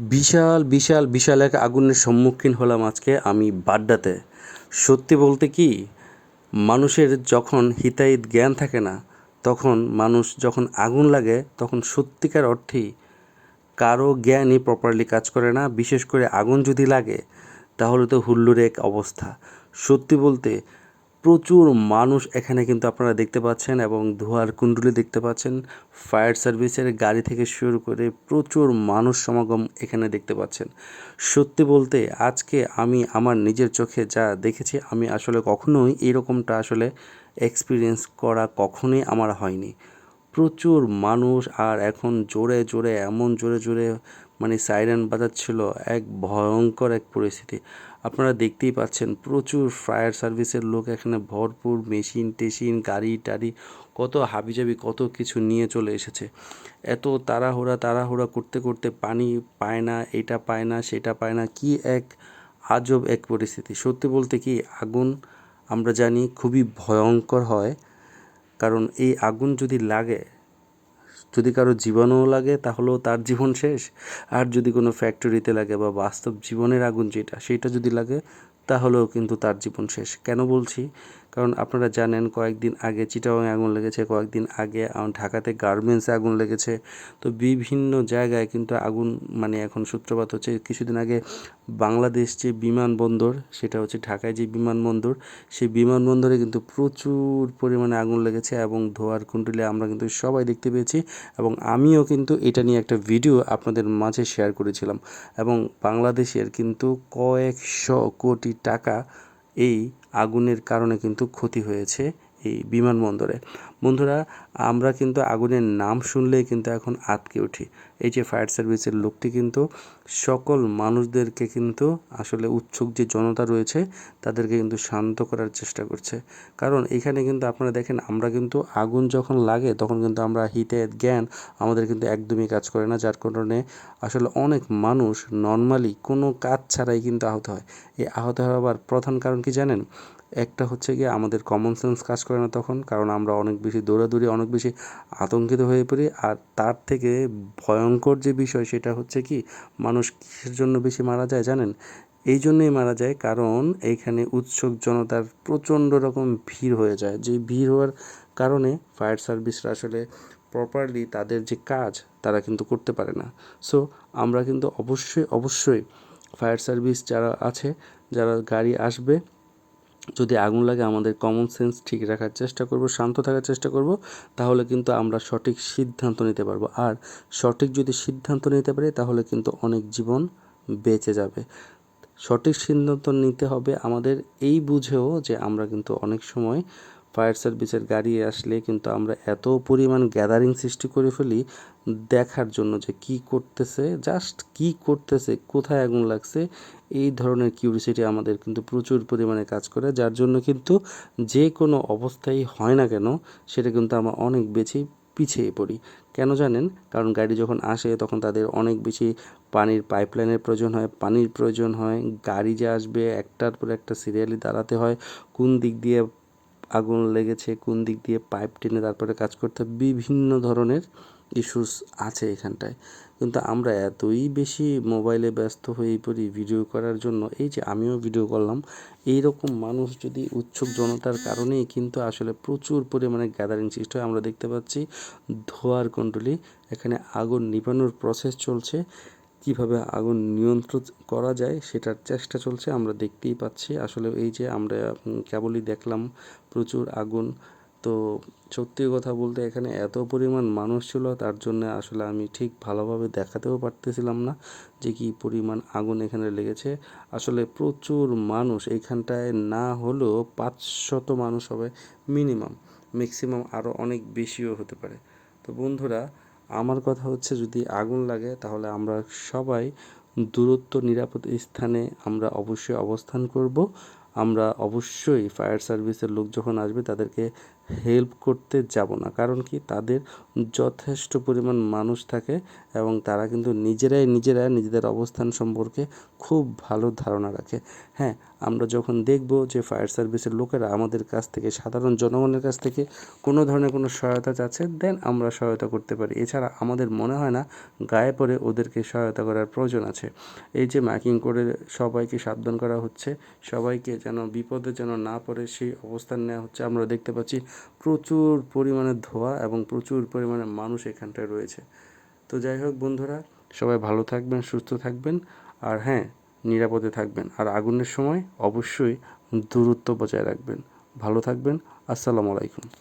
বিশাল বিশাল বিশাল এক আগুনের সম্মুখীন হলাম আজকে আমি বাড্ডাতে। সত্যি বলতে কি, মানুষের যখন হিতাহিত জ্ঞান থাকে না, তখন মানুষ যখন আগুন লাগে, তখন সত্যিকার অর্থেই কারও জ্ঞানই প্রপারলি কাজ করে না। বিশেষ করে আগুন যদি লাগে, তাহলে তো হুল্লুর এক অবস্থা। সত্যি বলতে প্রচুর মানুষ এখানে কিন্তু আপনারা দেখতে পাচ্ছেন এবং ধোয়ার কুণ্ডুলি দেখতে পাচ্ছেন। ফায়ার সার্ভিসের গাড়ি থেকে শুরু করে প্রচুর মানুষ সমাগম এখানে দেখতে পাচ্ছেন। সত্যি বলতে আজকে আমি আমার নিজের চোখে যা দেখেছি, আমি আসলে কখনোই এরকমটা আসলে এক্সপিরিয়েন্স করা কখনোই আমার হয়নি। প্রচুর মানুষ আর এখন জোরে জোরে, এমন জোরে জোরে মানে সাইরেন বাজাচ্ছিল, এক ভয়ঙ্কর এক পরিস্থিতি। আপনারা দেখতেই পাচ্ছেন প্রচুর ফায়ার সার্ভিসের লোক এখানে ভরপুর মেশিন টেশিন, গাড়ি টাড়ি, কত হাবিজাবি, কত কিছু নিয়ে চলে এসেছে। এত তাড়াহুড়া তাড়াহুড়া করতে করতে পানি পায় না, এটা পায় না, সেটা পায় না, কি এক আজব এক পরিস্থিতি। সত্যি বলতে কি আগুন আমরা জানি খুবই ভয়ঙ্কর হয়, কারণ এই আগুন যদি লাগে যদি কারও জীবাণুও লাগে, তাহলেও তার জীবন শেষ। আর যদি কোনো ফ্যাক্টরিতে লাগে বা বাস্তব জীবনের আগুন যেটা, সেটা যদি লাগে, তাহলেও কিন্তু তার জীবন শেষ। কেন বলছি? কারণ আপনারা জানেন কয়েকদিন আগে চিটাগাং আগুন লেগেছে, কয়েকদিন আগে ঢাকাতে গার্মেন্টসে আগুন লেগেছে। তো বিভিন্ন জায়গায় কিন্তু আগুন মানে এখন সূত্রপাত হচ্ছে। কিছুদিন আগে বাংলাদেশ যে বিমানবন্দর, সেটা হচ্ছে ঢাকায় যে বিমানবন্দর, সেই বিমানবন্দরে কিন্তু প্রচুর পরিমাণে আগুন লেগেছে এবং ধোয়ার কুণ্ডলে আমরা কিন্তু সবাই দেখতে পেয়েছি এবং আমিও কিন্তু এটা নিয়ে একটা ভিডিও আপনাদের মাঝে শেয়ার করেছিলাম। এবং বাংলাদেশের কিন্তু কয়েকশো কোটি টাকা এই আগুনের কারণে কিন্তু ক্ষতি হয়েছে। এই বিমানবন্দরে। বন্ধুরা, আমরা কিন্তু আগুনের নাম শুনলেই কিন্তু এখন আটকে উঠি। এই যে ফায়ার সার্ভিসের লোকটি কিন্তু সকল মানুষদেরকে কিন্তু আসলে উৎসুক যে জনতা রয়েছে, তাদেরকে কিন্তু শান্ত করার চেষ্টা করছে। কারণ এখানে কিন্তু আপনারা দেখেন, আমরা কিন্তু আগুন যখন লাগে, তখন কিন্তু আমরা হিতে জ্ঞান আমাদের কিন্তু একদমই কাজ করে না। যার কারণে আসলে অনেক মানুষ নর্মালি কোনো কাজ ছাড়াই কিন্তু আহত হয়। এই আহত হওয়ার প্রধান কারণ কি জানেন? একটা হচ্ছে গিয়ে আমাদের কমন সেন্স কাজ করে না তখন, কারণ আমরা অনেক বেশি দৌড়াদৌড়ি, অনেক বেশি আতঙ্কিত হয়ে পড়ি। আর তার থেকে ভয়ঙ্কর যে বিষয় সেটা হচ্ছে কি, মানুষ কিসের জন্য বেশি মারা যায় জানেন? এই জন্যই মারা যায় কারণ এইখানে উৎসুক জনতার প্রচণ্ড রকম ভিড় হয়ে যায়। যে ভিড় হওয়ার কারণে ফায়ার সার্ভিসরা আসলে প্রপারলি তাদের যে কাজ, তারা কিন্তু করতে পারে না। সো আমরা কিন্তু অবশ্যই অবশ্যই ফায়ার সার্ভিস যারা আছে, যারা গাড়ি আসবে যদি আগুন লাগে, আমাদের কমন সেন্স ঠিক রাখার চেষ্টা করব, শান্ত থাকার চেষ্টা করব, তাহলে কিন্তু আমরা সঠিক সিদ্ধান্ত নিতে পারব। আর সঠিক যদি সিদ্ধান্ত নিতে পারি, তাহলে কিন্তু অনেক জীবন বেঁচে যাবে। সঠিক সিদ্ধান্ত নিতে হবে আমাদের এই বুঝেও যে আমরা কিন্তু অনেক সময় ফায়ার সার্ভিসের গাড়ি আসলে কিন্তু আমরা এত পরিমাণ গ্যাদারিং সৃষ্টি করে ফেলি দেখার জন্য যে কি করতেছে জাস্ট কি করতেছে, কোথায় আগুন লাগছে, এই ধরনের কিউরিসিটি আমাদের কিন্তু প্রচুর পরিমাণে কাজ করে, যার জন্য কিন্তু যে কোনো অবস্থায় হয় না কেন, সেটা কিন্তু আমরা অনেক বেশি পিছিয়ে পড়ি। কেন জানেন? কারণ গাড়ি যখন আসে তখন তাদের অনেক বেশি পানির পাইপলাইনের প্রয়োজন হয়, পানির প্রয়োজন হয়, গাড়ি যে আসবে একটার পর একটা সিরিয়ালি দাঁড়াতে হয়, কোন দিক দিয়ে আগুন লেগেছে, কোন দিক দিয়ে পাইপ টেনে তারপরে কাজ করতে বিভিন্ন ধরনের ইস্যুস আছে এখানটায়। কিন্তু আমরা এতই বেশি মোবাইলে ব্যস্ত হয়ে পড়ি ভিডিও করার জন্য, এই যে আমিও ভিডিও করলাম এই রকম মানুষ যদি উৎসুক জনতার কারণেই কিন্তু আসলে প্রচুর পরিমাণে গ্যাদারিং সৃষ্টি হয়। আমরা দেখতে পাচ্ছি ধোয়ার কুণ্ডলি, এখানে আগুন নিভানোর প্রসেস চলছে। কীভাবে আগুন নিয়ন্ত্রণ করা যায় সেটার চেষ্টা চলছে, আমরা দেখতেই পাচ্ছি। আসলে এই যে আমরা কেবলই দেখলাম প্রচুর আগুন, তো সত্যি কথা বলতে এখানে এত পরিমাণ মানুষ ছিল, তার জন্য আসলে আমি ঠিক ভালোভাবে দেখাতেও পারতেছিলাম না যে কি পরিমাণ আগুন এখানে লেগেছে। আসলে প্রচুর মানুষ এইখানটায় না হলেও পাঁচশত মানুষ হবে মিনিমাম, ম্যাক্সিমাম আরও অনেক বেশিও হতে পারে। তো বন্ধুরা আমার কথা হচ্ছে যদি আগুন লাগে, তাহলে আমরা সবাই দূরত্ব নিরাপদ স্থানে আমরা অবশ্যই অবস্থান করব। আমরা অবশ্যই ফায়ার সার্ভিসের লোক যখন আসবে, তাদেরকে হেল্প করতে যাব না। কারণ কি? তাদের যথেষ্ট পরিমাণ মানুষ থাকে এবং তারা কিন্তু নিজেরাই নিজেরা নিজেদের অবস্থান সম্পর্কে খুব ভালো ধারণা রাখে। হ্যাঁ আমরা যখন দেখব যে ফায়ার সার্ভিসের লোকেরা আমাদের কাছ থেকে, সাধারণ জনগণের কাছ থেকে কোনো ধরনের কোনো সহায়তা চাচ্ছে দেন আমরা সহায়তা করতে পারি। এছাড়া আমাদের মনে হয় না গায়ে পড়ে ওদেরকে সহায়তা করার প্রয়োজন আছে। এই যে মাইকিং করে সবাইকে সাবধান করা হচ্ছে, সবাইকে যেন বিপদে যেন না পড়ে সেই অবস্থান নেওয়া হচ্ছে। আমরা দেখতে পাচ্ছি প্রচুর পরিমাণে ধোঁয়া এবং প্রচুর পরিমাণে মানুষ এখানটায় রয়েছে। তো যাই হোক বন্ধুরা, সবাই ভালো থাকবেন, সুস্থ থাকবেন। আর হ্যাঁ নিরাপদে থাকবেন। আর আগুনের সময় অবশ্যই দূরত্ব বজায় রাখবেন। ভালো থাকবেন। আসসালামু আলাইকুম।